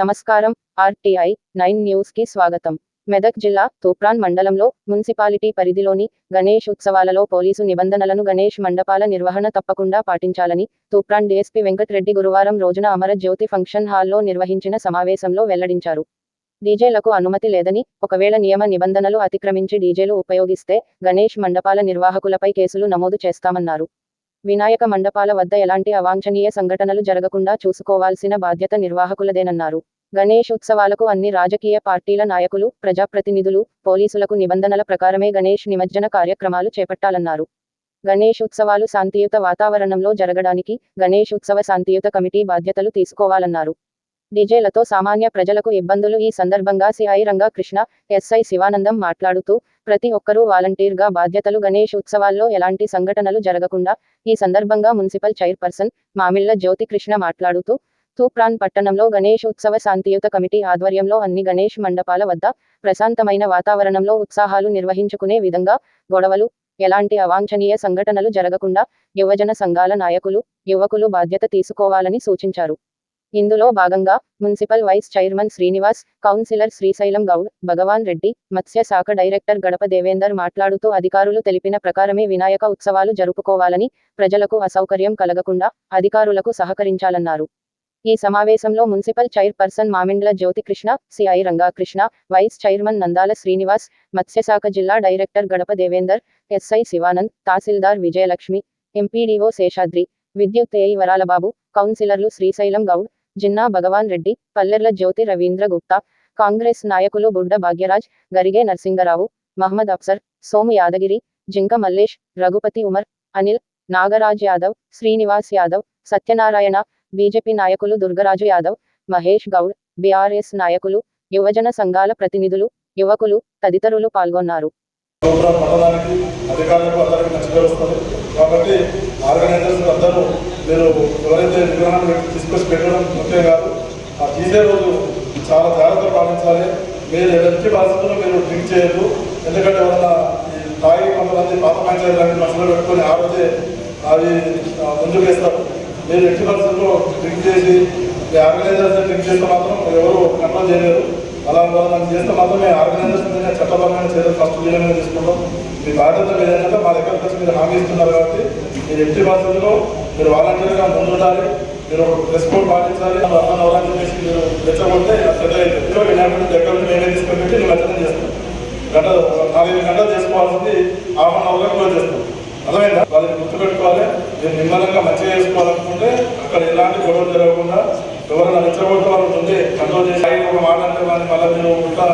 నమస్కారం RTI nine న్యూస్కి స్వాగతం. మెదక్ జిల్లా తూప్రాన్ మండలంలో మున్సిపాలిటీ పరిధిలోని గణేష్ ఉత్సవాలలో పోలీసు నిబంధనలను గణేష్ మండపాల నిర్వహణ తప్పకుండా పాటించాలని తూప్రాన్ డీఎస్పీ వెంకట్రెడ్డి గురువారం రోజున అమర జ్యోతి ఫంక్షన్ హాల్లో నిర్వహించిన సమావేశంలో వెల్లడించారు. డీజేలకు అనుమతి లేదని ఒకవేళ నియమ నిబంధనలు అతిక్రమించి డీజేలు ఉపయోగిస్తే గణేష్ మండపాల నిర్వాహకులపై కేసులు నమోదు చేస్తామన్నారు. వినాయక మండపాల వద్ద ఎలాంటి అవాంఛనీయ సంఘటనలు జరగకుండా చూసుకోవాల్సిన బాధ్యత నిర్వాహకులదేనన్నారు. గణేష్ ఉత్సవాలకు అన్ని రాజకీయ పార్టీల నాయకులు ప్రజాప్రతినిధులు పోలీసులకు నిబంధనల ప్రకారమే గణేష్ నిమజ్జన కార్యక్రమాలు చేపట్టాలన్నారు. గణేష్ ఉత్సవాలు శాంతియుత వాతావరణంలో జరగడానికి గణేష్ ఉత్సవ శాంతియుత కమిటీ బాధ్యతలు తీసుకోవాలన్నారు. డీజేలతో సామాన్య ప్రజలకు ఇబ్బందులు ఈ సందర్భంగా సిఐ రంగా కృష్ణ ఎస్ఐ శివానందం మాట్లాడుతూ ప్రతి ఒక్కరూ వాలంటీర్గా బాధ్యతలు గణేష్ ఉత్సవాల్లో ఎలాంటి సంఘటనలు జరగకుండా ఈ సందర్భంగా మున్సిపల్ చైర్పర్సన్ మామిళ్ళ జ్యోతికృష్ణ మాట్లాడుతూ తూప్రాన్ పట్టణంలో గణేష్ ఉత్సవ శాంతియుత కమిటీ ఆధ్వర్యంలో అన్ని గణేష్ మండపాల వద్ద ప్రశాంతమైన వాతావరణంలో ఉత్సాహాలు నిర్వహించుకునే విధంగా గొడవలు ఎలాంటి అవాంఛనీయ సంఘటనలు జరగకుండా యువజన సంఘాల నాయకులు యువకులు బాధ్యత తీసుకోవాలని సూచించారు. ఇందులో భాగంగా municipal vice chairman Srinivas councillor Srisailam Goud Bhagavan Reddy మత్స్య శాఖ డైరెక్టర్ గడప దేవేందర్ మాట్లాడుతూ అధికారులు తెలిపిన ప్రకారమే వినాయక ఉత్సవాలు జరుపుకోవాలని ప్రజలకు అసౌకర్యం కలగకుండా అధికారులకు సహకరించాలన్నారు. ఈ సమావేశంలో municipal chairperson Mamindla Jyothikrishna CI Rangakrishna vice chairman Nandala Srinivas మత్స్యశాఖ జిల్లా డైరెక్టర్ గడప దేవేందర్ ఎస్ఐ శివానంద్ తహసీల్దార్ విజయలక్ష్మి ఎంపీడీఓ శేషాద్రి విద్యుత్ ఏఈ వరాలబాబు కౌన్సిలర్లు శ్రీశైలం గౌడ్ జిన్నా భగవాన్ రెడ్డి పల్లెర్ల జ్యోతి రవీంద్ర గుప్తా కాంగ్రెస్ నాయకులు బుడ్డ భాగ్యరాజ్ గరిగే నరసింగరావు మహమ్మద్ అఫ్సర్ సోము యాదగిరి జింక మల్లేష్ రఘుపతి ఉమర్ అనిల్ నాగరాజ్ యాదవ్ శ్రీనివాస్ యాదవ్ సత్యనారాయణ బీజేపీ నాయకులు దుర్గరాజు యాదవ్ మహేష్ గౌడ్ బీఆర్ఎస్ నాయకులు యువజన సంఘాల ప్రతినిధులు యువకులు తదితరులు పాల్గొన్నారు. ఆర్గనైజర్స్ అందరూ మీరు ఎవరైతే విగ్రహం పెట్టి తీసుకొచ్చి పెట్టడం ముఖ్యం కాదు ఆ తీసే రోజు చాలా జాగ్రత్త పాటించాలి. మీరు ఎట్టి పరిస్థితుల్లో మీరు డ్రింక్ చేయొద్దు. ఎందుకంటే వాళ్ళ ఈ తాగి కొంతమంది పాత పంచాయతీ లాంటి మనసులో పెట్టుకొని ఆ రోజే అది ఆ, ముందుకు వేస్తారు. మీరు ఎట్టి పరిస్థితుల్లో డ్రింక్ చేసి ఆర్గనైజర్స్ డ్రింక్ చేస్తే మాత్రం ఎవరు కంట్రోల్ చేయలేరు. అలా మనం చేస్తే మాత్రమే ఆర్గనైజేషన్ మీద చట్టపరమైన చర్యలు ఫస్ట్ చేయడమే తీసుకుంటాం. మీ బాధ్యత మీరు మా దగ్గర వచ్చి మీరు హామీ ఇస్తున్నారు కాబట్టి మీరు ఎంపీ పరిస్థితుల్లో మీరు వాలంటీర్గా ముందుండాలి. మీరు డ్రెస్ కోడ్ పాటించాలి. అర్థం అవ్వాలని చెప్పేసి మీరు రెచ్చగొడితే పెద్ద వినాయకుడి దగ్గర మేమే తీసుకొని పెట్టి నిమజ్జనం చేస్తాం. గంట నాలుగు గంటలు చేసుకోవాల్సింది హాఫ్ అన్ అవర్గా క్లోజ్ చేస్తాం. అర్థమైందా? వాళ్ళని గుర్తుపెట్టుకోవాలి. మీరు నిమ్మలంగా మంచిగా చేసుకోవాలనుకుంటే అక్కడ ఎలాంటి గొడవలు జరగకుండా ఎవరైనా రెచ్చగొడితే వాళ్ళు కంట్రోల్ చేసి ఒక మాట అంటే వాళ్ళని మళ్ళీ మీరు ఉంటా